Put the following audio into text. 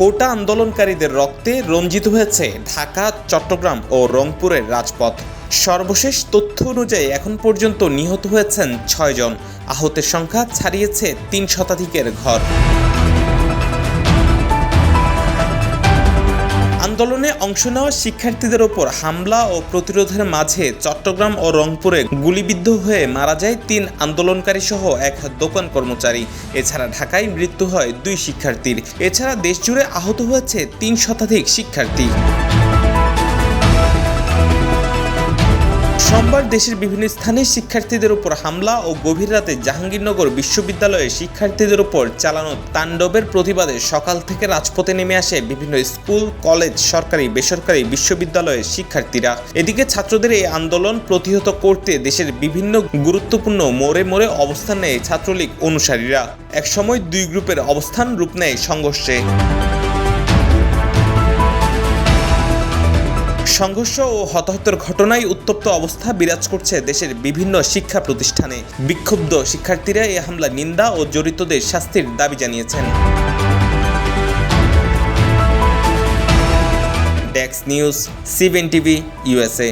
কোটা আন্দোলনকারীদের রক্তে রঞ্জিত হয়েছে ঢাকা, চট্টগ্রাম ও রংপুরের রাজপথ। সর্বশেষ তথ্য অনুযায়ী এখন পর্যন্ত নিহত হয়েছেন ছয়জন। আহতের সংখ্যা ছাড়িয়েছে তিন শতাধিকের ঘর। আন্দোলনে অংশ নেওয়া শিক্ষার্থীদের ওপর হামলা ও প্রতিরোধের মাঝে চট্টগ্রাম ও রংপুরে গুলিবিদ্ধ হয়ে মারা যায় তিন আন্দোলনকারী সহ এক দোকান কর্মচারী। এছাড়া ঢাকায় মৃত্যু হয় দুই শিক্ষার্থীর। এছাড়া দেশজুড়ে আহত হয়েছে তিন শতাধিক শিক্ষার্থী। সোমবার দেশের বিভিন্ন স্থানে শিক্ষার্থীদের উপর হামলা ও গভীর রাতে জাহাঙ্গীরনগর বিশ্ববিদ্যালয়ে শিক্ষার্থীদের উপর চালানো তাণ্ডবের প্রতিবাদে সকাল থেকে রাজপথে নেমে আসে বিভিন্ন স্কুল, কলেজ, সরকারি, বেসরকারি বিশ্ববিদ্যালয়ের শিক্ষার্থীরা। এদিকে ছাত্রদের এই আন্দোলন প্রতিহত করতে দেশের বিভিন্ন গুরুত্বপূর্ণ মোড়ে মোড়ে অবস্থান নেয় ছাত্রলীগ অনুসারীরা। একসময় দুই গ্রুপের অবস্থান রূপ নেয় সংঘর্ষে। সংঘর্ষ ও হতাহতের ঘটনায় উত্তপ্ত অবস্থা বিরাজ করছে দেশের বিভিন্ন শিক্ষা প্রতিষ্ঠানে। বিক্ষুব্ধ শিক্ষার্থীরা এ হামলা নিন্দা ও জড়িতদের শাস্তির দাবি জানিয়েছেন। ডেক্স নিউজ, সিভেন টিভি ইউএসএ